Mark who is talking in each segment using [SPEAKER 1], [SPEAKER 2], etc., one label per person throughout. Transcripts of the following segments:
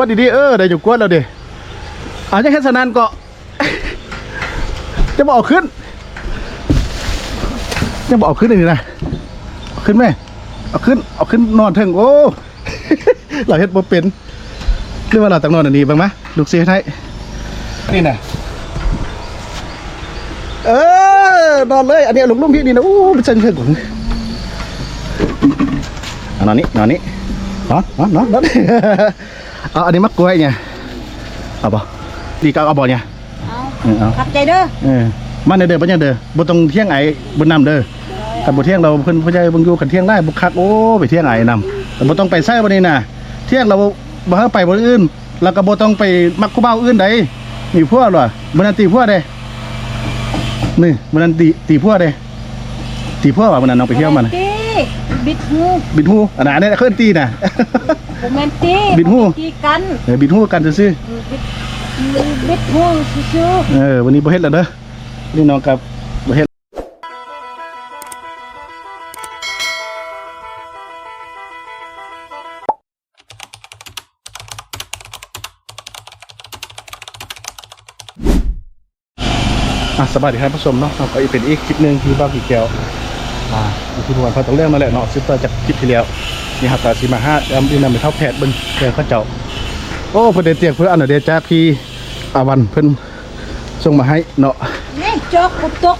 [SPEAKER 1] ว่าดีๆเออได้อยู่กวนแล้วดิอาจจะแค่สนานก็ จะบอกเอาขึ้น จะบอกเอาขึ้นอย่างนี้นะขึ้นไหมเอาขึ้นเอาขึ้นนอนเถิงโอ้เราเฮ็ดบ่เป็นหรือว่าเราต้องนอนอันนี้บ้างไหมลูกเสียให้นี่นะเออนอนเลยอันนี้ลุงลุงพี่นี่นะโอ้เป็นเชิงเชิงของเอานอนนี้นอนนี้นอนนอนนอน เอาอันนี้มักกล้วยเนี่ยเอาบ่ดีก็เอาบ่เนี่ย
[SPEAKER 2] เอา
[SPEAKER 1] เออเอา
[SPEAKER 2] ขับใจเด้อ
[SPEAKER 1] เออมันเด้อบ่ยังเด้อบ่ต้องเที่ยงไอ้บนน้ำเด้อกันบ่เที่ยงเราเพิ่นผู้ใหญ่เบิ่งอยู่กันเที่ยงได้บ่คักโอ้ไปเที่ยงไอ้น้ำแต่บ่ต้องไปไสบ่นี่น่ะเที่ยงเราบ่เฮาไปบ่อื่นแล้วก็บ่ต้องไปมักคู่บ่าวอื่นใดมีพวกหรอมื้อนั้นตีพวกเด้นี่มื้อนั้นตีตีพวกเด้ตีพวกว่ามื้อนั้นน้องไปเที่ยวมาน่ะ
[SPEAKER 2] ตี บิดหู
[SPEAKER 1] บิดฮู้อันนั้นอันนี้เคลื่อนตีน่ะ
[SPEAKER 2] โมเมนตี
[SPEAKER 1] บิดหู
[SPEAKER 2] ตีกัน
[SPEAKER 1] เออบิดฮู้กันซื่อ
[SPEAKER 2] บิดบิดหูซื่อ
[SPEAKER 1] ๆเออวันนี้บ่เฮ็ดแล้วเด้อนี่น้องกับบ่เฮ็ดอะสบายดีครับผู้ชมเนาะเราก็อีกเป็นอีกคลิปหนึ่งที่บ้ากี่แก้ว อ่าอยู่ที่ทุกวันพอต้องเรื่องมาแหละเนาะซิปเปอร์จากคลิปที่แล้วนี่ครับตาสีมาห้าแอมดินำไปเท่าแพทย์เบิ้งเตียงเข้าเจ้าโอ้เพิ่นได้เตียงเพื่ออันเดยวจากพี่อาวันเพิ่นส่งมาให้เนาะ
[SPEAKER 2] ๆนี่จอกกุบตก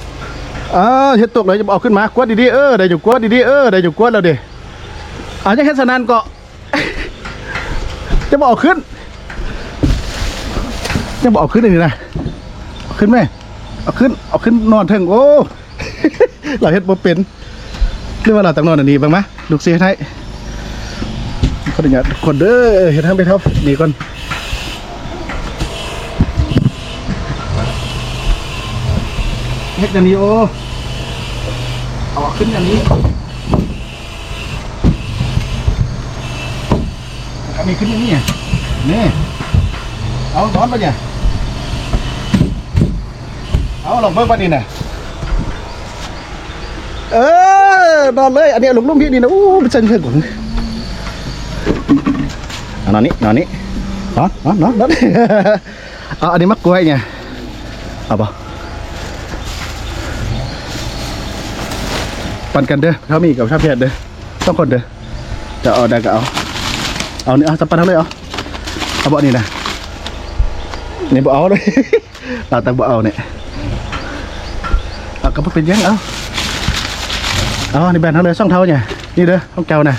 [SPEAKER 1] อ่าเฮ็ดตกเลยจะเอาขึ้นมากวดดีๆเออได้อยู่กวดดีๆเออได้อยู่กวดแล้วดิอาจจะแค่สนานก็จะบอกเอาขึ้นจะบอกเอาขึ้นอย่างนี้นะเอาขึ้นไหมเอาขึ้นเอาขึ้นนอนเถิงโอ้เราเฮ็ดบ่เป็น หรือว่าเราต้องนอนอันนี้บ้างไหมลูกเสียให้ขออนุญาตคนเด้อเฮ็ดให้ไปเท่านี่ก่อนเฮ็ดอย่างนี้โอ้เอาขึ้นอย่างนี้เอามีขึ้นอย่างนี้อะนี่เอานอนปะเนี่ยเอาลองเบิ่งปะนี่น่ะเออ นอนเลย อันนี้ลุงลุงพี่นี่นะอู้เป็นเชิงเชิงของเอานอนนี้นอนนี้นอนนอนนอนนอนเอาอันนี้มักกล้วยเนี่ยเอาปะปันกันเด้อเขามีกับชาเพชรเด้อต้องคนเด้อจะเอาได้ก็เอาเอาเนี่ยเอาจะปันเท่าเลยเอาเอาบ่นี่นะนี่บ่เอาเลยเราแต่บ่เอาเนี่ยเอาก็บ่เป็นยังเอา เอานี่แบนเท่าเลยช่องเท่าเนี่ยนี่เด้อห้องแก้วน่ะ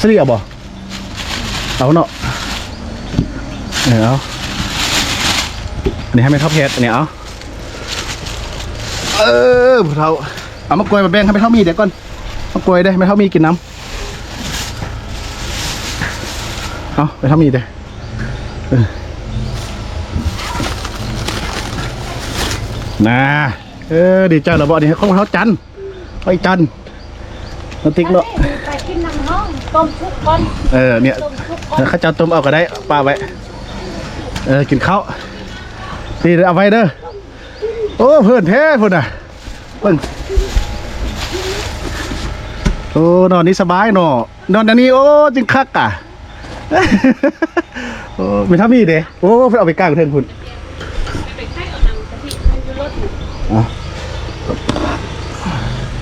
[SPEAKER 1] สลีเอาบ่เอาเนาะเออเอาอันนี้ให้แม่เท่าเพชรอันนี้เอาเออผู้เท่าเอามากล้วยมาแบ่งให้แม่เท่ามีเดี๋ยวก่อนมากล้วยได้แม่เท่ามีกินน้ำเอาแม่เท่ามีเด้อเออน่าเออดีใจเหรอบ่นี่ของเขาจันทร์ ไอ้จันทร์น้ำติ๊กเนาะ
[SPEAKER 2] ไปกินน้ำห้องต้มชุบก่อน
[SPEAKER 1] เออเนี่ย
[SPEAKER 2] ต้มชุบก่อน
[SPEAKER 1] ข้าวเจ้าต้มเอาก็ได้ป้าไว้เออกินข้าวนี่เอาไว้เด้อโอ้เพื่อนแท้พุ่นน่ะเพิ่นโอ้นอนนี้สบายเนาะนอนอันนี้โอ้จึงคักอะโอ้ไม่ทำมีเด้โอ้เพิ่นเอาไปกลางเทิงพุ่นอะ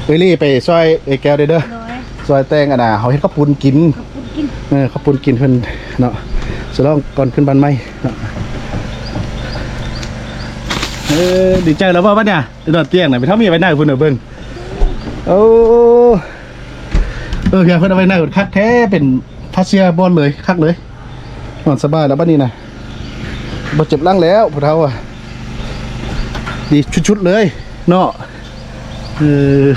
[SPEAKER 1] เอ้ยลี่ไปซอยไอ้แก้วเด้อเด้อ
[SPEAKER 2] หน่อย
[SPEAKER 1] ซอยแตงอะนะเขาเฮ็ดข้าวปุ้นกิน
[SPEAKER 2] ขอบคุณกิน
[SPEAKER 1] เออข้าวปุ้นกินเพิ่นเนาะสลองก่อนขึ้นบ้านใหม่เนาะเออดีใจแล้วว่าบัดเนี่ยนอนเตียงน่ะไปเท่ามีไว้หน้าเพิ่นเด้อเบิ่งโอ้เออแกเพิ่นเอาไว้หน้าคักแท้เป็นพาเซียบอลเลยคักเลยนอนสบายแล้วบัดนี้น่ะบ่เจ็บหลังแล้วผู้เฒ่าอะดีชุดๆเลยเนาะเออ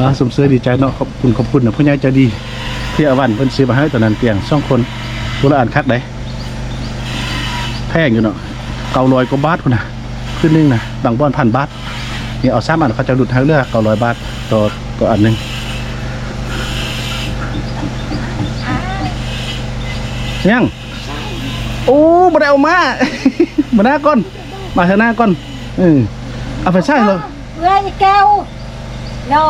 [SPEAKER 1] อ่าสมเสยดีใจเนาะขอบคุณขอบคุณนะผู้ใหญ่ใจดีที่อาวันเพิ่นซื้อมาให้ตอนนั้นเตียงสองคนผู้ละอันคัดได้แพงอยู่เนาะเก้าร้อยกว่าบาทคุณนะขึ้นนึงนะบางบ้านพันบาทนี่เอาสามอันเขาจะหลุดให้เลือกเก้าร้อยบาทต่อต่ออันหนึ่งยังโอ้บ่ได้เอามามาหน้าก่อนมาเถอะหน้าก่อนเออเอาไปใช่เลย
[SPEAKER 2] เอ้ยแก้ว เรา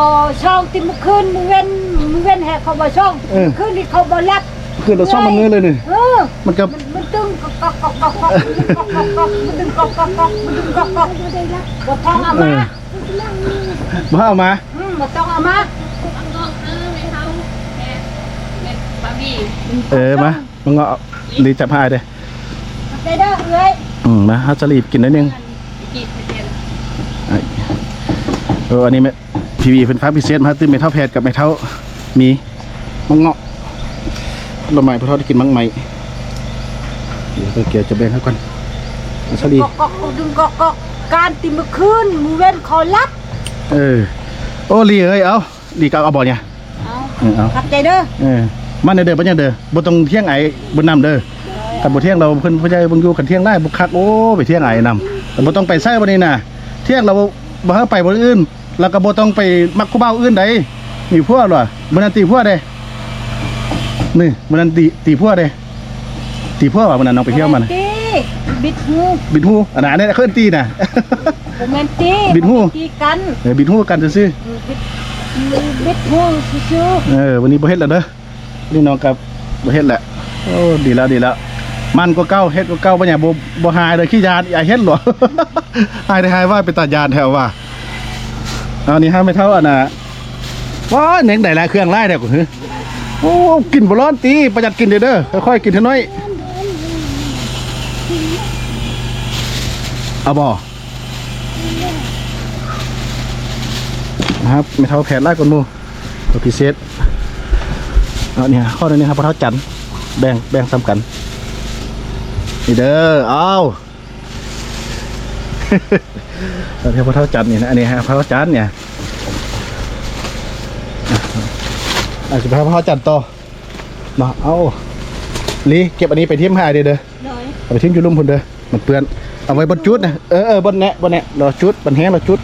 [SPEAKER 2] ช่องที่มันขึ้นมึงเว้นมึงเว้นแหกเขาบ่ช่องขึ้นที่เขาบ่รับ
[SPEAKER 1] คือเราช่องมันเงยเลยนี่
[SPEAKER 2] เออ
[SPEAKER 1] มันก็
[SPEAKER 2] มันมันตึงกอกกอกกอกกอกกอกกอกกอกมันตึงกอกกอกกอกมันตึงกอกกอกบ่ได้ละบ่ต้องเอา
[SPEAKER 1] เอ
[SPEAKER 2] มา
[SPEAKER 1] อบ้าเอามา
[SPEAKER 2] อืมบ่ต้องเอามามันก็
[SPEAKER 1] เออไม่เท่าแม่
[SPEAKER 2] แม่บาร์บี้เออมา
[SPEAKER 1] มึงเอาดีจับให้เด้อ
[SPEAKER 2] ได้เด้อเอ้ย
[SPEAKER 1] อืมมาเฮาจะรีบกินนิดนึง มันอีกกี่เปอร์เซ็นต์ เอออันนี้ไม่ ทีวีเป็นฟ้าพิเศษมาตื้มไม่เท่าแพทย์กับไม่เท่ามีมังเงาะละไม้พระเท่าได้กินมังไหมเดี๋ยวเกียวจะแบ่งให้ก่อนฮัสลี
[SPEAKER 2] กอกกอกกอกดึงกอกกอกการติมื้อคืนมื้อเว้นขอรับ
[SPEAKER 1] เออโอ้ลีเอ้ยเอาลีก็เอาบ่เนี่ย
[SPEAKER 2] เอา
[SPEAKER 1] เออเอา
[SPEAKER 2] ขับใจเด้อ
[SPEAKER 1] เออมันเด้อปัญญาเด้อบ่ต้องเที่ยงไอ้บนน้ำเด้อกันบ่เที่ยงเราเพิ่นพ่อใหญ่เบิ่งอยู่กันเที่ยงได้บ่คักโอ้ไปเที่ยงไอ้นำแต่บ่ต้องไปไสบ่นี่น่ะเที่ยงเราบ่เฮาไปบ่อื่น แล้วก็บ่ต้องไปมักคู่บ่าวอื่นใดมีพวกหรอบ่นั้นตีพวกเด้นี่บ่นั้นตีตีพวกเด้ตีพวกว่าบ่นั้นน้องไปเที่ยวมัน
[SPEAKER 2] ตีบิดหู
[SPEAKER 1] บิดหูอันนั้นอันนี้เคลื่อนตีน่ะ
[SPEAKER 2] บ่แม่นตี
[SPEAKER 1] บิดหู
[SPEAKER 2] ตีกัน
[SPEAKER 1] เออบิดหูกันซื่อ
[SPEAKER 2] บิดบิดหูซื่อ
[SPEAKER 1] ๆเออวันนี้บ่เฮ็ดแล้วเด้อนี่น้องกับบ่เฮ็ดแหละโอ้ดีแล้วดีแล้วมันก็เก้าเฮ็ดก็เก้าบ่เนี่ยบ่บ่หายเลยขี้ยานอย่าเฮ็ดหรอหายได้หายว่าไปตัดยานแถวว่า เอานี่ฮะไม่เท่าอันน่ะว้าเน่งได้หลายเครื่องไล่เด้อกูหือโอ้กินบ่ร้อนตีประหยัดกินเด้อเด้อค่อยๆกินเท่าน้อยเอาบ่นะครับไม่เท่าแผนไล่กนมูตัวพิเศษเอาเนี่ยข้อนี้ครับพระเท่าจันแบ่งแบ่งซ้ำกันนี่เด้อเอา เราเทียบพระเท่าจันทร์นี่นะอันนี้ฮะพระเท่าจันทร์เนี่ยอาจจะพระเท่าจันทร์ต่อมาเอาลีเก็บอันนี้ไปทิ้มให้เด้อเด้อ
[SPEAKER 2] ๆเลย
[SPEAKER 1] เอาไปทิ้งอยู่ลุ่มพุ่นเด้อมันเปื้อนเอาไว้บนจุดนะเออเออบนแนะบนแนะเราจุดบนแห้งเราจุด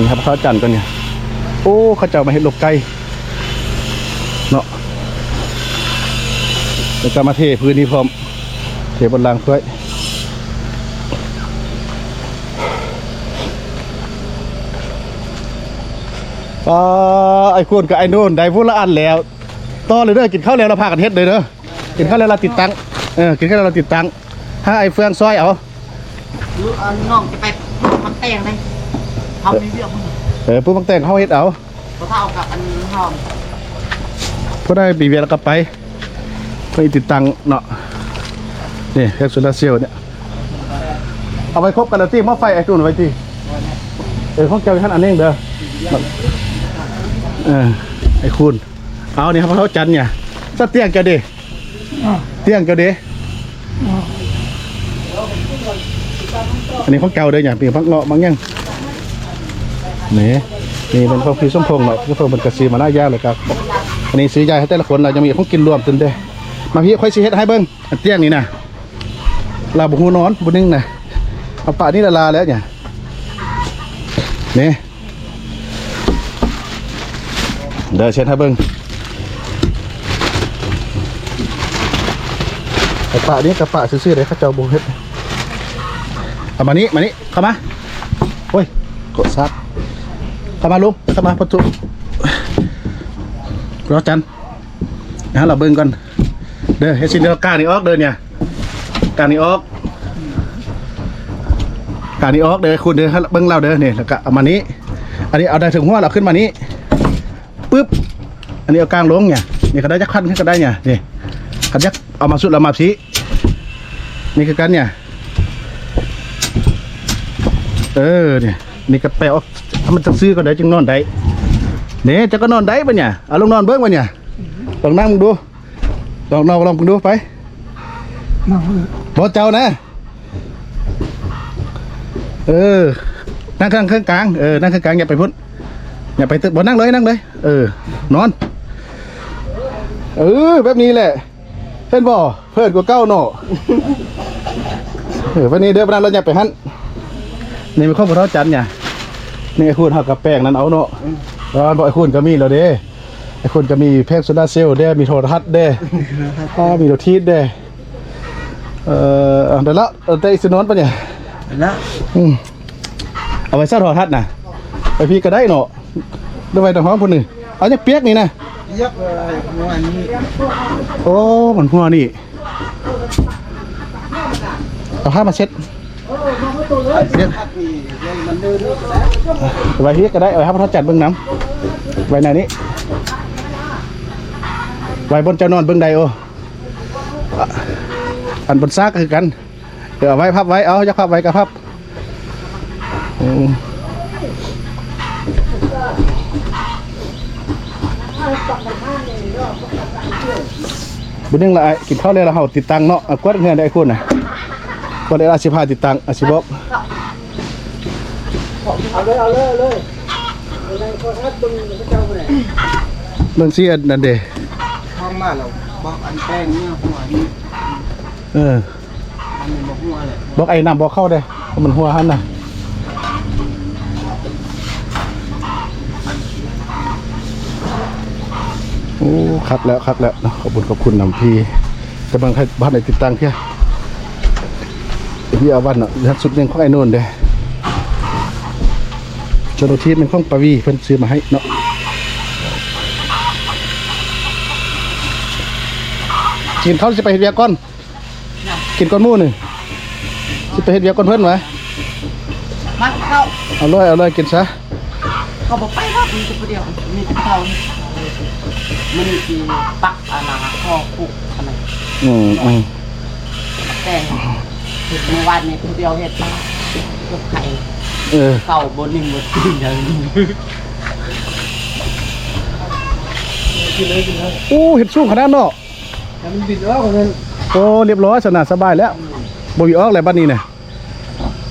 [SPEAKER 1] นี่ครับเขาจันทร์กันเนี่ยโอ้เขาเจ้ามาเห็ดหลบไก่เนาะแล้วก็มาเทพื้นนี้พร้อม เทบนรางถ้วยอ่าไอ้ควรกับไอ้โน่นได้พูดละอันแล้วต่อเลยเด้อกินข้าวแล้วเราพากันเฮ็ดเลยเด้อกินข้าวแล้วเราติดตังเออกินข้าวแล้วเราติดตังถ้าไอ้เฟืองซอยเอา
[SPEAKER 3] ลูกเอน้องจะไปทำแป้งเลย ทำมีเรื่องมึง
[SPEAKER 1] เออปุ๊บบังแต่งเขาเฮ็ดเอา
[SPEAKER 3] เพราะถ้าเอากับอันหอม
[SPEAKER 1] พอได้ปีเวียแล้วก็ไปไปติดตังเนาะนี่แคปซูลาเซลเนี่ยเอาไปครบกันแล้วที่มอไฟไอ้ตุนไว้ที่เออของเจ้าท่านอันนี้เด้อเออไอ้คุณเอานี่ครับเขาจันเนี่ยสเตียงเจ้าดิเตียงเจ้าดิอันนี้ของเก่าเด้ออย่างปีพักเงาะบางยัง นี่นี่เป็นของพี่สมพงษ์เนาะพี่สมพงษ์เป็นกระซีมาหน้ายาเลยครับอันนี้ซื้อยาให้แต่ละคนเราจะมีของกินรวมตึนเด้มาพี่ค่อยสิเฮ็ดให้เบิ่งอันเตี้ยงนี่นะลาบุหูนอนบุนึงนะเอาปะนี่ละลาแล้วเนี่ยนี่เดี๋ยวเช็ดให้เบิ่งไอ้ปะนี่กับปะซื่อๆเลยเขาเจ้าบุเฮ็ดเอามานี่มานี่เข้ามาโอ้ยกดซัด เข้ามาลุงเข้ามาประตูรอจันนะเราเบิ่งก่อนเด้อเฮ็ดสิเดียวกางนี่ออกเด้อเนี่ยกางนี่ออกกางนี่ออกเด้อคุณเด้อเบิ่งเราเด้อนี่แล้วก็เอามานี้ อันนี้เอาได้ถึงหัวเราขึ้นมานี้ปึ๊บอันนี้เอากลางลงเนี่ยนี่ก็ได้จักคันขึ้นก็ได้เนี่ยนี่คันยักเอามาสุดเรามาสีนี่คือกันเนี่ยเออเนี่ยนี่ก็ไปเออก มันจะซื้อก็ได้จึงนอนได้เนี่ยจะก็นอนได้ปะเนี่ยเอาลงนอนเบิ้งปะเนี่ยลองนั่งมึงดูลองนอนลองมึงดูไปบอเจ้านะ เออ นั่งข้างข้างกลางเออนั่งข้างกลางอย่าไปพุ่นอย่าไปตึกบอนั่งเลยนั่งเลยเออ นอน เออแบบนี้แหละเพื่อนบ่เพื่อนกว่าเก้าเนาะเออวันนี้เดี๋ยววันนั้นเราอย่าไปหันนี่เป็นข้อมูลเท่าจันเนี่ย นี่ไอ้คุณหักกับแป้งนั้นเอาเนาะร้านบอกไอ้คุณก็มีแล้วเด้ไอ้คุณก็มีแพ็กโซดาเซลล์เด้มีโทรทัศน์เด้ก็มีโทรทีสเด้เออเอาเดี๋ยวละเอาแต่อีสนวนปะเนี่ย
[SPEAKER 3] แล้ว
[SPEAKER 1] อืมเอาไว้ซะโทรทัศน์นะไปพี่ก็ได้เนาะด้วยไว้ตรงห้องพุ่นนี่เอาจักเปียกนี่นะ
[SPEAKER 3] ยักอะไรเมื่อวานนี้
[SPEAKER 1] โอ้มันหัวนี่เอาผ้ามาเช็ดเช็ดเอา ไว้พี่ก็ได้เอาไว้ให้พระจัดเบื้องน้ำไว้ในนี้ไว้บนเจ้านอนเบื้องใดโออันบนซากก็คือกัน เดี๋ยวไว้พับไว้เอาจะพับไว้ก็พับบุญนึงละไอ้กินข้าวเลยละเฮาติดตังเนาะเอากวดเงินได้คุณน่ะ กวดได้อาสิพาติดตังอาสิบอก
[SPEAKER 3] เอาเลยเอาเลยเอาเลยในโทรทัศน์บึงพระเจ้าไปไหน
[SPEAKER 1] เมืองซีอันนั่นเด้
[SPEAKER 3] ท้องมาเราบอกอันแป้งเนี่ยหัวนี้
[SPEAKER 1] เออ
[SPEAKER 3] อันนี้บอกหัวเลย
[SPEAKER 1] บอกไอ้น้ำบอกเข้าได้เพราะมันหัวหันน่ะโอ้คักแล้วคักแล้วนะขอบคุณขอบคุณนำพี่กำลังให้บ้านไหนติดตั้งเพียพี่ เอาบ้านเนาะยัดสุดยังของไอ้โน่นเด้โจโรทีเป็นของปาวีเพิ่นซื้อมาให้เนาะกินเขาวจะไปเฮ็ดเวียกก่อน กินก้อนหมูหนึ่งสิไปเฮ็ดเวียกก้อนเพื่อนไหม
[SPEAKER 3] มาเข้า
[SPEAKER 1] เอาเลยเอาเลยกินซะ
[SPEAKER 3] เขาบอกไปครับมีตัวเดียวมีตัวเขามันมีปักอันนั้นข้อคุกอันนั้น
[SPEAKER 1] อืมอืม
[SPEAKER 3] แต่ เห็ดเมื่อวานนี้ตัวเดียวเห็ดลูกไข่
[SPEAKER 1] เออ
[SPEAKER 3] เก่าบนหนึ่งบนตื่นอย่างนี้
[SPEAKER 1] โอ้เห็ดสูงขนาดเนาะ
[SPEAKER 3] แต่มันบิดออกเลย
[SPEAKER 1] โอ้เรียบร้อยสนาสบายแล้วบ่มีออกแล้วบัดนี้น่ะ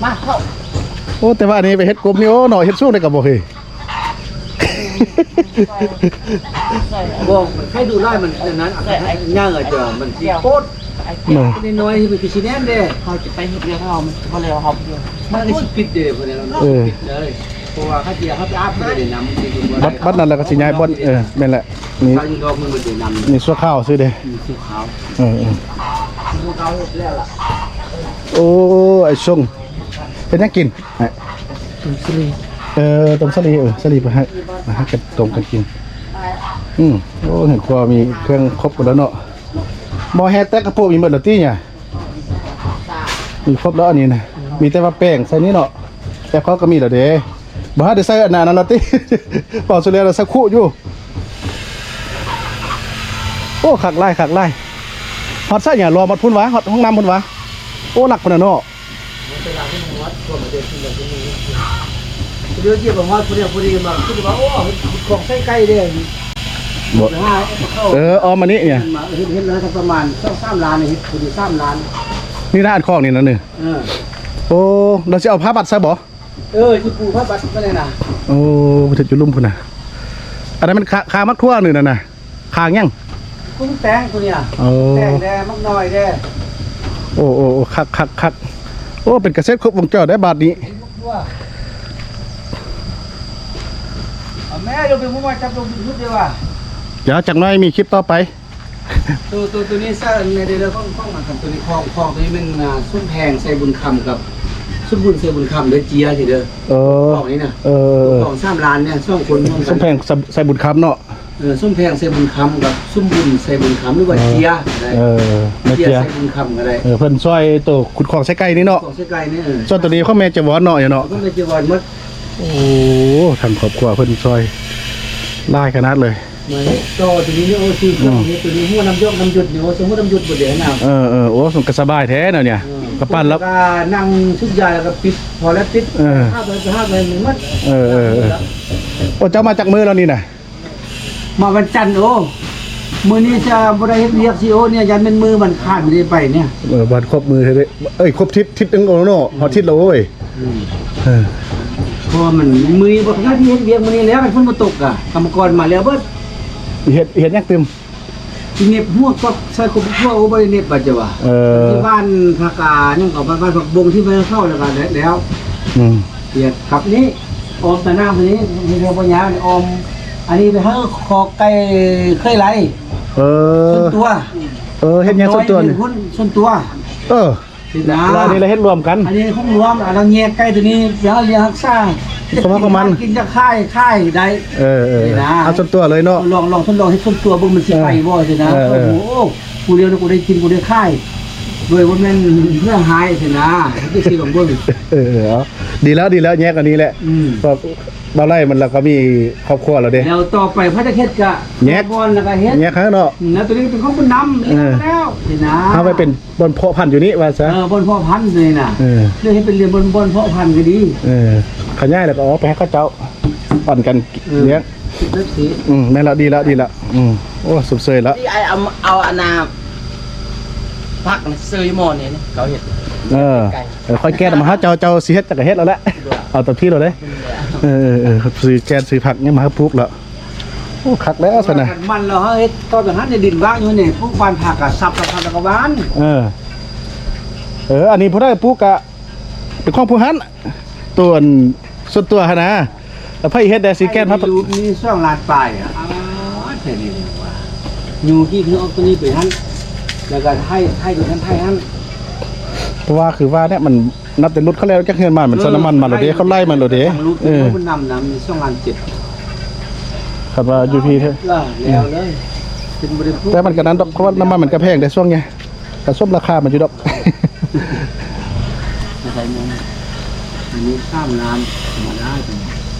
[SPEAKER 3] มาเข้า
[SPEAKER 1] โอ้แต่ว่าอันนี้ไปเฮ็ดกบนี่โอ้เนาะเฮ็ดสูงได้ก็บ่เฮ้ย
[SPEAKER 4] บอกให้ดูไล่มันอันนั้นย่างอาจจะมันสีโคตร
[SPEAKER 3] ไอ้เจ้า
[SPEAKER 1] เนาะ
[SPEAKER 4] น้อยๆที่เป็นกิชิแนนเด้
[SPEAKER 3] เขาจะไปเห็ดเรื่องเรามันเขาเลยเอาเขาเดียว
[SPEAKER 4] มันก็ชิปิดเด้พวกนี้
[SPEAKER 1] เออ
[SPEAKER 4] ปิดเลยเพราะว่าข้าเจียเขาไปอาบมันเด้น้ำมันจะดู
[SPEAKER 1] บัดบัดนั้นแล้วก็สิย้ายบ่อนเออแม่นแหละนี่
[SPEAKER 4] ข้าอยู่ดอกมันมันเด้น้ำ
[SPEAKER 1] นี่สัวข้าวซื้อเด้
[SPEAKER 4] มีสีขาว
[SPEAKER 1] เออเออ
[SPEAKER 4] สีขาวแล้วล่ะ
[SPEAKER 1] โอ้ไอ้ชงเป็นยังกินไอ้
[SPEAKER 3] สุนทรี
[SPEAKER 1] เออตรงสลีเออสลีไปให้มาให้กันตรงกันกินอืมโอ้เห็นครัวมีเครื่องครบหมดแล้วเนาะ หมอแฮตแตกกระโปงมีหมดแล้วตี้เนี่ยมีครบแล้วอันนี้นะมีแต่ว่าแป้งใส่นี้เนาะแต่เขาก็มีแล้วเด้บ่ฮาได้ใส่อันนั้นนั่นเนาะติปอสุเรียเราสักคู่อยู่โอ้ขักไล่ขักไล่ฮอดใส่เนี่ยรอมาพุ่นวะฮอดห้องน้ำพุ่นวะโอ้หนักพุ่นน่ะเนาะ
[SPEAKER 4] เดี๋ยวเจียบมาพวกนี้พวกนี้มาคิดว่าโอ้ของใส่ไก่เด้
[SPEAKER 1] บ่
[SPEAKER 4] นะฮะเข้า
[SPEAKER 1] เออเอามานี่เนี่ย
[SPEAKER 4] มาเห็นเห็นแล้วประมาณ2-3ล้านนี่พอดี3ล้าน
[SPEAKER 1] นี่ร้านของนี่นั่นนี่
[SPEAKER 4] เออ
[SPEAKER 1] โอ้เราจะเอาผ้าบัตรใส่บ่
[SPEAKER 4] เออที่ปูพระบัตรมาเลยนะ
[SPEAKER 1] โอ้ไปถึงจุลุ่มพุ่นน่ะอันนั้นมันคาคามักทั่วนี่น่ะนะคางยัง
[SPEAKER 4] กุ้งแตงตัวเนี้ย
[SPEAKER 1] โอ้
[SPEAKER 4] แตงแดงมักน้อยแดง
[SPEAKER 1] โอ้โอ้โอ้คักคักคักโอ้เป็นกระเซ็ตครบวงจรได้บาทนี้
[SPEAKER 4] ว่าเอาแม่ลงไปมุ่งมาจับลงพุดเดียวอะ
[SPEAKER 1] เดี๋ยวจากหน้อยมีคลิปต่อไป
[SPEAKER 4] ตัวตัวตัวนี้ซะในเดือนข้องข้องมากับตัวนี้คลองคลองตัวนี้มันอ่าสุ่มแพงใส่บุญคำกับสุ่มบุญใส่บุญคำเด้อเจียทีเด้อ
[SPEAKER 1] เออ
[SPEAKER 4] คลองนี้น่ะ
[SPEAKER 1] เออ
[SPEAKER 4] คลองสามล้านเนี่ยสองคนร่วม
[SPEAKER 1] ส
[SPEAKER 4] กั
[SPEAKER 1] ม
[SPEAKER 4] น
[SPEAKER 1] แพงใส่ใส่บุญคำเนาะ
[SPEAKER 4] เออสุ่มแพงใส่บุญคำกับสุ่มบุญใส่บุญคำหรือว่าเจียก็ได้
[SPEAKER 1] เออแม่
[SPEAKER 4] เจีย
[SPEAKER 1] เจีย
[SPEAKER 4] ใส่บุญคำก็ได้
[SPEAKER 1] เออเพิ่นซอยตัวขุดของใช้ไก่นี่เนาะ
[SPEAKER 4] ของใส่ไก่เนี่ยเออ
[SPEAKER 1] ส่วนตัวนี้เขาแม่จะวอนเนาะอย่าเนาะ
[SPEAKER 4] ก็ไม่จีวรมัด
[SPEAKER 1] โอ้ทางครอบครัวเพิ่นซอยไล่ขนาดเลย
[SPEAKER 4] มาต่อตัวนี้เนี่ยโอ้ชื่อของนี้ตัวนี้หัวน้ำยกน้ำหยุดเนี่ยโอ้สมมติน้ำหยุดบ่เดี๋ยวนะ
[SPEAKER 1] เออเออโอ้สมกสบายแท้เนาะเนี่ยกระปั้นแล้ว
[SPEAKER 4] ก็นั่งชุดใหญ่แล้วก็ปิดพอแล้วปิด
[SPEAKER 1] เออ
[SPEAKER 4] ห้าไปห้าไปหนึ่งมัด
[SPEAKER 1] เออเออเออโอ้เจ้ามาจากมือแล้วนี่น่ะ
[SPEAKER 4] มาวันจันทร์โอ้มือนี้จะบริเฮ็ดเรียกซีโอเนี่ยยันเป็นมือมันขาดไม่ได้ไปเนี่ย
[SPEAKER 1] เออวันครบมือเฮ้ยเอ้ยครบทิศทิศนึงโอ้เนาะฮอดทิศแล้วเว้ยเออ
[SPEAKER 4] เพราะว่ามันมือบอกว่าที่เฮ็ดเรียกมือนี้แล้วมันฝนมาตกอะกรรมกรมาแล้วเบิด
[SPEAKER 1] เฮ็ดเฮ็ดยังตึม
[SPEAKER 4] ที่เน็บหัวก็ใส่คุบหัวโอ้บ่ได้เน็บบัดจ้ะว่า
[SPEAKER 1] เออ
[SPEAKER 4] ที่บ้านภากายังกับบ้านบ้านผักบงที่ไปเข้าแล้วก็แล้ว
[SPEAKER 1] อืม
[SPEAKER 4] เรียกกับนี้ออมตะหน้าคนนี้มีเรื่องปัญญาออม อันนี้ไปให้คอไก่เคยไร
[SPEAKER 1] เอ
[SPEAKER 4] ส่
[SPEAKER 1] อ
[SPEAKER 4] วนตัว
[SPEAKER 1] เออเฮ็ดยังส่วนตัวนี่
[SPEAKER 4] หุ้นส่วนตัว
[SPEAKER 1] เออ
[SPEAKER 4] ที่นะ
[SPEAKER 1] แล้วอันนี้เราเฮ็ดรวมกัน
[SPEAKER 4] อันนี้ห้องรวมอันนั้นแยกใกล้ตัวนี้เดี๋ยวเรียกฮัก ซ่า
[SPEAKER 1] สมมุติว่ามัน
[SPEAKER 4] กินจะค่ายค่ายได้
[SPEAKER 1] เออเออ
[SPEAKER 4] นี่นะ
[SPEAKER 1] เอาส่วนตัวเลยเนาะ
[SPEAKER 4] ลองลองทดลองให้ส้นตัวเบิ่งมันสิไปบ่สินะ
[SPEAKER 1] เออเอ
[SPEAKER 4] โอ้
[SPEAKER 1] อ
[SPEAKER 4] โหกูเดียวนะกูได้กินกูได้ค่าย ด้วยว่าแม่นเรื่องหายสินะที่สิลองเบิ่ง
[SPEAKER 1] เออเออเอาดีแล้วดีแล้วแยกอันนี้แหละ
[SPEAKER 4] อืม
[SPEAKER 1] ก็บ่ไล่มันเราก็มีครอบครัวแล้วเด้
[SPEAKER 4] แล้วต่อไปพระจะเฮ็ดกะ
[SPEAKER 1] แยก
[SPEAKER 4] บอลแล้วก็เฮ็ด
[SPEAKER 1] แยกครั้งเนาะ
[SPEAKER 4] แล้วตัวนี้เป็นของผู้นำ
[SPEAKER 1] เออ
[SPEAKER 4] แล้วสินะ
[SPEAKER 1] เอาไปเป็นบนเพาะพันธุ์อยู่นี่ว่าซะ
[SPEAKER 4] เออบนพ่อพันธุ์เลยน่ะ
[SPEAKER 1] เออ
[SPEAKER 4] เรื่องให้เป็นเรียนบนบนพ่อพันธุ์ก็ดี
[SPEAKER 1] เออขย้ายแล้วก็เอาไปให้เขาเจ้าอ่อนกัน
[SPEAKER 4] เออ
[SPEAKER 1] เลี้ยง
[SPEAKER 4] เล็บสี
[SPEAKER 1] อืมแม่นแล้วดีแล้วดีแล้วอืมโอ้สุดเสยแล้ว
[SPEAKER 3] ที่ไอเอาเอาอันนา พักซื้อหมอนี่นะเขาเห็ด
[SPEAKER 1] เออเออค่อยแก้มาฮะเจ้าเจ้าสิเฮ็ดจักก็เฮ็ดแล้วแหละเอาตัวที่เราเลยเออเออเออซื้อแกนซื้อผักเนี่ยมาให้ปลูกแล้วโอ้คักแล้วซะนะ
[SPEAKER 4] มันเราเฮ็ดตอนแบบนั้นในดินว่างอยู่นี่พวกบ้านผักอะซับกับพันกับบ้าน
[SPEAKER 1] เออเอออันนี้ผู้ได้ปลูกกะเป็นของผู้หันตัวอันส่วนตัวหั่นนะแล้วไผเฮ็ดได้สิแกนพับ
[SPEAKER 4] อยู่มีช่องลาดปลายอะอ๋อแค่นี้ว่าอยู่ที่คือเอาตัวนี้ไปหั่น แล้วก็ให้ให้ดูท่านให้หั่น
[SPEAKER 1] เพราะว่าคือว่าเนี่ยมันนับแต่รุดเขาแล้วจักเฮือนมามันสนน้ำมันมาโลดเด้เขาไล่มาโลดเด้
[SPEAKER 4] ลูก
[SPEAKER 1] เออ
[SPEAKER 4] มันนำนำมีช่องลานเจ็ด
[SPEAKER 1] ครับว่าอยู่พี่เถอะ
[SPEAKER 4] แล้วแล้วเลยเป็นบริโภค
[SPEAKER 1] แต่มันก็นั้นดอกเพราะว่าน้ำมันมันก็แพงแต่ช่วงเนี้ยก็ส้มราคามันอยู่ดอก
[SPEAKER 4] ใส่มันอันนี้ข้ามน้ำมาได้เป็น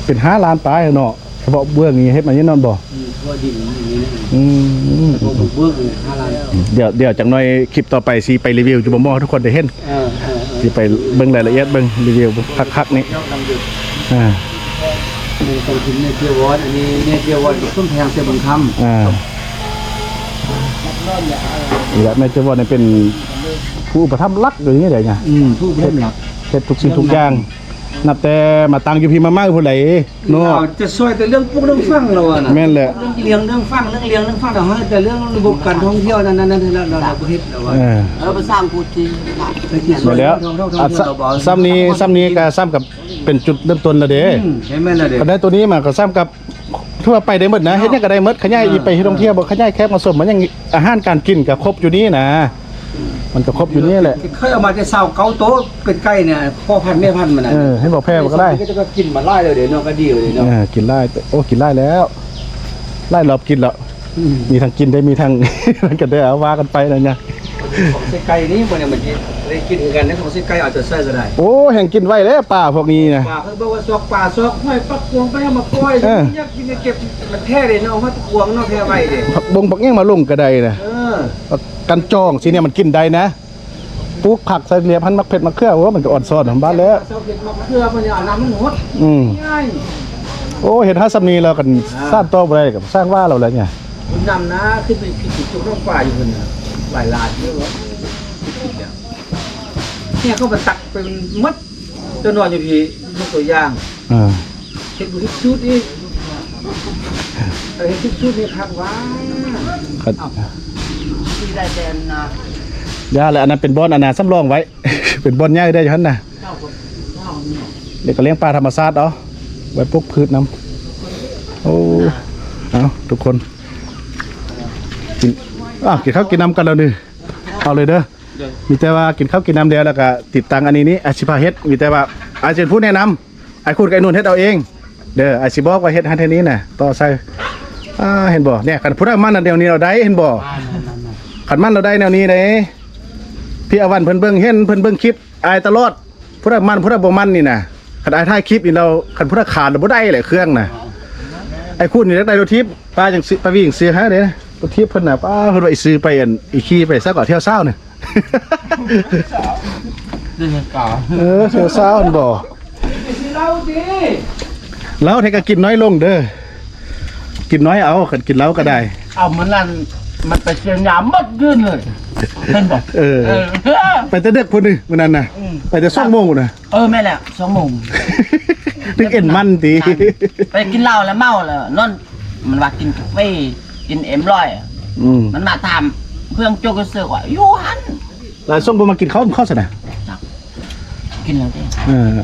[SPEAKER 1] เป็น5ล้านปลายเนาะ เฉพาะเบื้องนี้เฮ็ดมานี่นอนบ่
[SPEAKER 4] อืมเพราะว่าดินอย่างนี้นะ
[SPEAKER 1] อืม
[SPEAKER 4] พวกบุกเบิกเลยห้าล้าน
[SPEAKER 1] เดี๋ยวเดี๋ยวจักหน่อยคลิปต่อไปสิไปรีวิวอยู่บ่มอให้ทุกคนได้เห็น
[SPEAKER 4] เออเออเออ
[SPEAKER 1] สิไปเบิ่งรายละเอียดเบิ่งรีวิวคักๆนี่
[SPEAKER 4] ยกลำดึก
[SPEAKER 1] อ่า
[SPEAKER 4] มีคนกินเนเจียววอนอันนี้เนเจียววอนกับส้มแพงเสียบังคำ
[SPEAKER 1] อ่านี่แหละแม่เจ้าว่าเนี่ยเป็นผู้ประทับรักอยู่อย่างนี้ได้ไง
[SPEAKER 4] อืมผู้เพิ่มหลัก
[SPEAKER 1] เฮ็ดทุกสิ่งทุกอย่าง นับแต่มาตังอยู่พี่มามากผู้ใดเนาะ
[SPEAKER 4] เราจะช่วยแต่เรื่องพวกเรื่องฟังเราอะนะ
[SPEAKER 1] แม่นแหละ
[SPEAKER 4] เรื่องเลี้ยงเรื่องฟังเรื่องเลี้ยงเรื่องฟังเราให้แต่เรื่องระบบการท่องเที่ยวนั้นนั้นนั้นเราเราเราประเทศเราว่า
[SPEAKER 1] เออ
[SPEAKER 3] เออไปสร้างกูที
[SPEAKER 4] ไปที่
[SPEAKER 1] หมดแล้วอะซซ้ำนี้ซ้ำนี้ก็ซ้ำกับเป็นจุดเริ่มต้นแล้วเด้
[SPEAKER 4] อืมใช่ไหมล่ะเด็ก
[SPEAKER 1] ก็ได้ตัวนี้มาก็ซ้ำกับทั่วไปได้หมดนะเฮ็ดหยังก็ได้หมดขยายอีไปท่องเที่ยวบ่ขยายแคบมาสมมันยังอาหารการกินก็ครบอยู่นี่นะ มันก็ครบอยู่นี่แหละ
[SPEAKER 4] เคยเอามาจะเศร้าเกาโต๊ะเป็นไก่เนี่ยพ่อพันธุ์แม่พันธุ์มันนะ
[SPEAKER 1] เออให้บอกแพ้มันก็ได้
[SPEAKER 4] ก็จะก็กินมาไล่เลยเดี๋ยวเนาะก็ดีเลยเนาะ
[SPEAKER 1] เออกินไล่โอ้กินไล่แล้วไล่รอบกินแล้ว
[SPEAKER 4] อืม
[SPEAKER 1] มีทางกินได้มีทางมันก็ได้เอาว่ากันไปนะเนี่ย
[SPEAKER 4] ของไส้ไก่นี่มันเนี่ยมันจะได้กินกันนะของไส้ไก่อาจจะใส่ก็ได้
[SPEAKER 1] โอ้แห่งกินไว้แล้วป่าพวกนี้นะ
[SPEAKER 4] ป่าเขาบอกว่าซอกป่าซอกห้อยปักกวงไปเอามาปล่อย
[SPEAKER 1] เออ
[SPEAKER 4] อยากกินเนี่ยเก็บมันแท้เลยเนาะเอามาตะกวงเนาะแท้ไว้เด้
[SPEAKER 1] ผักบงผักแง่งมาลงก็ได้นะ
[SPEAKER 4] เออ
[SPEAKER 1] กันจองสิเนี่ยมันกินได้นะปลูกผักใส่เหลียพันธุ์มักเผ็ดมักเครือโอ้มันก็อ่อนซ้อนของบ้านแล้ว
[SPEAKER 4] เสาเก็บมาเพื่อมันเนี่ยเอาน้ำมันหด
[SPEAKER 1] อืม
[SPEAKER 4] ง่าย
[SPEAKER 1] โอ้เห็นฮัสซัมนีเรากันสร้างโต๊ะอะไรกับสร้างว่าเราแล้วเนี่ย
[SPEAKER 4] ผมนำนะขึ้นไปขึ้นจุดร่องป่าอยู่คนน่ะหลายลานเยอะวะเนี่ยเขามาตักเป็นมัดจนนอนอยู่พี่ยกตัวอย่าง
[SPEAKER 1] อ่า
[SPEAKER 4] เห็นบุทุกชุดนี่เห็นทุกชุดนี่ครับว้า
[SPEAKER 1] ครับ
[SPEAKER 3] ที่ได้แต่นา
[SPEAKER 1] ย่าแล้วอันนั้นเป็นบอนอันนาสำรองไว้ เป็นบอนใหญ่ได้อยู่หั่นน่ะเด็กก็เลี้ยงปลาธรรมชาติเอาไว้ปลูกพืชน้ำโอ้เอาทุกคนกินอะกินข้าวกินน้ำกันแล้วนี่เอาเลยเด้อมีแต่ว่ากินข้าวกินน้ำเดียวแล้วก็ติดตังอันนี้นี่อาชิพาเฮ็ดมีแต่ว่าอาจจะพูดแนะนำไอ้คุณกับไอ้นุ่นเฮ็ดเอาเอง เด้ออาชิบอกว่าเฮ็ดหันเท่านี้น่ะต่อใส่อ่าเห็นบ่เนี่ยคันพูดว่ามันอันเดียวนี้เราได้เห็นบ่ ขันมันเราได้แนวนี้เลยพี่อาวันเพิ่นเบิ่งเห็นเพิ่นเบิ่งคลิปอายตลอดผู้ใดมันผู้ใดบ่มันนี่นะขันอายถ่ายคลิปนี่เราขันผู้ใดขาดเราบ่ได้เลยเครื่องน่ะไอ้คุณนี่ได้รถทิพย์ป้าจังสิป้าวิ่งซื้อให้เด้นะรถทิพย์เพิ่นน่ะป้าเพิ่นว่าอีซื้อไปอันอีขี่ไปซะก่อนเที่ยวเช้านี่
[SPEAKER 3] เรื่องเก่า
[SPEAKER 1] เออเที่ยวเช้าอันบ่
[SPEAKER 4] เล่าดิ
[SPEAKER 1] แล้วให้ก็กินน้อยลงเด้อกินน้อยเอาขันกินเหล้าก็ได้
[SPEAKER 3] เอามันนั่น มันไปเชียงยามหมดขึ้นเลยเห็นบอก
[SPEAKER 1] เออ
[SPEAKER 3] เออ
[SPEAKER 1] ไปแต่เด็กพุ่นนึงมื้อนั้นน่ะไปแต่2โมงพุ่นน่ะ
[SPEAKER 3] เออแม่แหละสองโมง
[SPEAKER 1] ถึงเอ็นมันติ
[SPEAKER 3] ไปกินเหล้าแล้วเมาแล้วนอนมันว่ากินกาแฟกินเอ็มร้อย
[SPEAKER 1] อืม
[SPEAKER 3] มันมาถามเครื่องโจกกระเสือกว่าอยู่หัน
[SPEAKER 1] หลายส่งบ่มากินข้าวข้าวซะนะ
[SPEAKER 3] กินแล้วดิ
[SPEAKER 1] เออ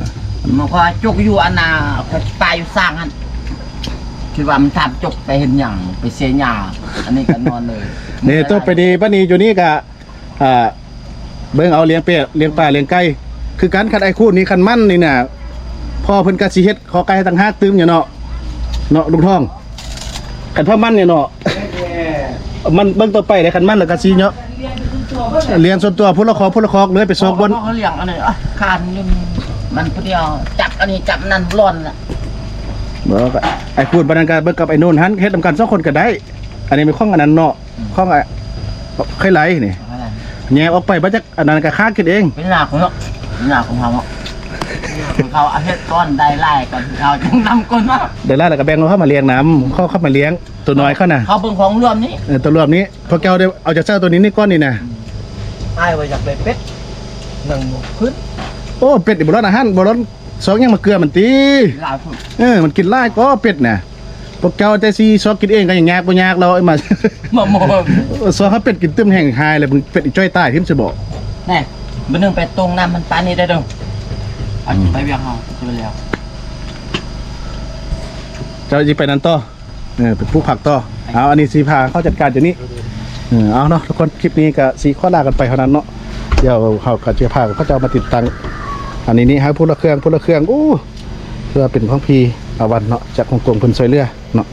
[SPEAKER 3] มันก็จกอยู่อันนาเขาตายอยู่สร้างหัน คิดว่ามันทำจกไปเห็นอย่างไปเสียหยาอันนี้ก็นอนเลย
[SPEAKER 1] นี่ตัวไปดีป้านีอยู่นี่กะอ่าเบิ่งเอาเลี้ยงเป็ดเลี้ยงปลาเลี้ยงไก่คือการคันไอ้คู่นี้คันมั่นนี่น่ะพ่อเพิ่นก็สิเฮ็ดขอไก่ต่างหากตึมอยู่เนาะเนาะลุงทองคันพ่อมั่นเนี่ยเนาะมันเบิ่งต่อไปเลยคันมั่นแล้วก็สิเนาะเลี้ยงส่วนตัวพุ่นละคอพุ่นละคอกเลยไปซอกบน
[SPEAKER 3] เขาเลี้ยงอันนี้อะคานนี่มันผู้เดียวจับอันนี้จับนั่นร้อนน่ะ
[SPEAKER 1] บ่ก็ไอ้พูดบันนั้นก็เบิ่งกับไอ้โน่นหันเฮ็ดนำกันสองคนก็ได้ อันนี้เป็นข้องอันนั้นเนาะข้องอะเคยไหลนี่แยกออกไปบ่จักอันนั้นก็ค้างขึ้นเอง
[SPEAKER 3] เป็นหน้าของเนาะเป็นหน้าของเขาเนาะของเขาเอาเฮ็ดก้อนได้ไล่กันเขาจึงนำก้นมา
[SPEAKER 1] เดี๋ยวล่าแล้วก็แบ่งเอาเข้ามาเลี้ยงน้ำเข้าเข้ามาเลี้ยงตัวน้อยเข้าน่ะ
[SPEAKER 3] เขาเบิ่งของรวมนี้
[SPEAKER 1] เออตัวรวมนี้พอแก้วได้เอาจากเจ้าตัวนี้นี่ก้อนนี่น่ะ
[SPEAKER 3] อ้ายว่าอยากได้เป็ดหนึ่งขึ้น
[SPEAKER 1] โอ้เป็ดนี่บ่ร้อนอาหารบ่ร้อน สองยังมาเกลือมันตี
[SPEAKER 3] หลายพุ่น
[SPEAKER 1] เออมันกินหลายก็เป็ดน่ะพวกแก้วแต่สิซอกกินเองก็ยังยากบ่ยากเราไอ้มา
[SPEAKER 3] มาโม
[SPEAKER 1] ซอกเขาเป็ดกินตึมแห้งหายเลยมึงเป็ดอีจ้อยตายทิ่มสิบ่
[SPEAKER 3] แน่มันนึงไปตรงน้ำมันปานนี้ได้เด้อเอาไปเวียงเฮาจะไปแล้ว
[SPEAKER 1] เจ้าสิไปนั้นต่อเออเป็นผู้ผักต่อเอาอันนี้สิพาเข้าจัดการเดี๋ยวนี้เออเอาเนาะทุกคนคลิปนี้ก็สีข้อลากันไปเท่านั้นเนาะเดี๋ยวเขาก็จะพาเขาจะเอามาติดตั้ง อันนี้นี่ฮะพูดละเครื่องพูดละเครื่องอู้เพื่อเป็นของพีอาวันเนาะจากฮ่องกงคนซอยเรือเนาะ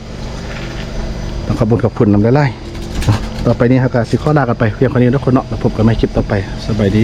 [SPEAKER 1] ต้องขอบคุณขอบคุณนำได้ไล่ต่อไปนี้ครับก็สีข้อลากันไปเพียงคนนี้ทุกคนเนาะแล้วพบกันใหม่คลิปต่อไปสบายดี